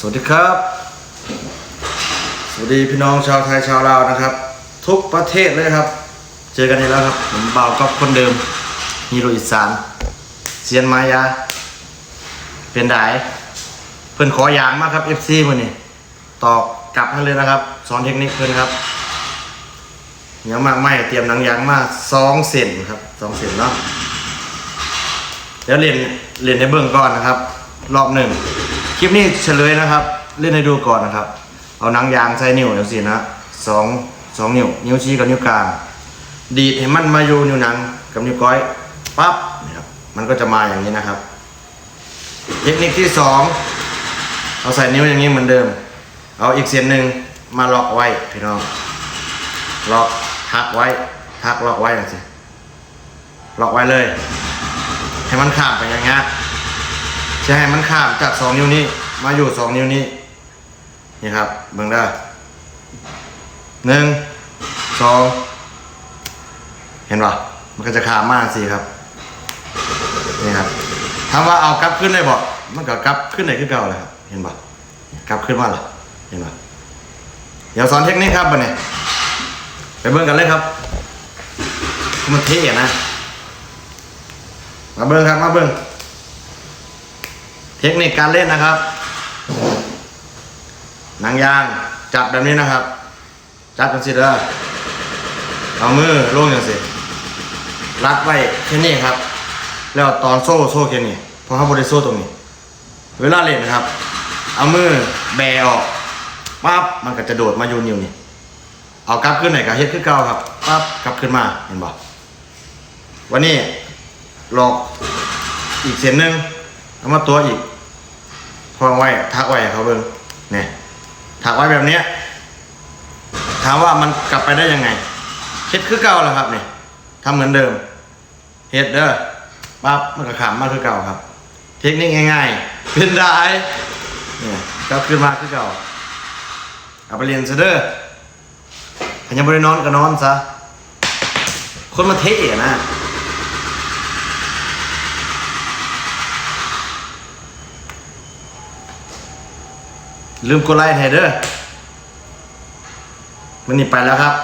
สวัสดีครับ สวัสดีพี่น้องชาวไทยชาวลาวนะครับ ทุกประเทศเลยครับ เจอกันอีกแล้วครับผมบ่าวกับคนเดิมฮีโรอีสานเซียนมายา เป็นไดเพื่อนขออย่างมากครับ FC มือนี่ตอบกลับให้เลยนะครับ สอนเทคนิคเพื่อนครับยังมากไม่เตรียมหนังยางมาสองเซนครับสองเซนเนาะเดี๋ยวเรียนเรียนในเบื้องก่อนนะครับ รอบหนึ่ง คลิปนี้เฉลยนะครับ เล่นให้ดูก่อนนะครับ เอาหนังยางใส่นิ้วเดี๋ยวสินะสองสองนิ้ว นิ้วชี้กับนิ้วกลางดีดให้มันมาอยู่นิ้วหนังกับนิ้วก้อยปั๊บนี่ครับมันก็จะมาอย่างนี้นะครับ เทคนิคที่สองเอาใส่นิ้วอย่างนี้เหมือนเดิม เอาอีกเส้นหนึ่งมาล็อกไว้พี่น้องล็อกทักไว้ทักล็อกไว้อย่างสิล็อกไว้เลย ให้มันขามไปอย่างเงี้ย จะให้มันข้ามจากสองนิ้วนี้ มาอยู่สองนิ้วนี้ นี่ครับเบิ่งได้หนึ่งสองเห็นป่ะมันก็จะข้ามมากสิครับนี่ครับถามว่าเอากลับขึ้นได้บ่มันก็กลับขึ้นได้ขึ้นเก่าเลยครับเห็นป่ะกลับขึ้นมาเหรอเห็นป่ะเดี๋ยวสอนเทคนิคครับบันนี้ไปเบิ่งกันเลยครับ มันเท่นะมาเบิ้งครับมาเบิ้ง เทคนิคการเล่นนะครับ หนังยางจับแบบนี้นะครับ จับกันสิเด้อเอามือลงอย่างสิรัดไว้แค่นี้ครับ แล้วตอนโซ่โซ่แค่นี้พราะเขาบริโซ่ตรงนี้ เวลาเล่นนะครับ เอามือแบออกปั๊บมันก็จะโดดมาอยู่นิ้วนี่เอากลับขึ้นไหนอยกับเฮ็ดขึ้นเก่าครับปั๊บกลับขึ้นมาเห็นบ่วันนี้หลอกอีกเส้นหนึ่ง เอามาตัวอีกพองไว้ทักไว้ให้เขาเบิ้งเนี่ยทักไว้แบบเนี้ยถามว่ามันกลับไปได้ยังไงเฮ็ดคือเก่าแล้วครับเนี่ยทำเหมือนเดิมเฮ็ดเด้อปั๊บมันก็ขามมาคือเก่าครับ เทคนิคง่ายๆเป็นได้เนี่ยกลับขึ้นมาคือเก่าเอาไปเรียนซะเด้อถ้ายังไม่ได้นอนก็นอนซะคนมาเทะนะ ลืมกดไลค์ให้เด้อมันนี่ไปแล้วครับ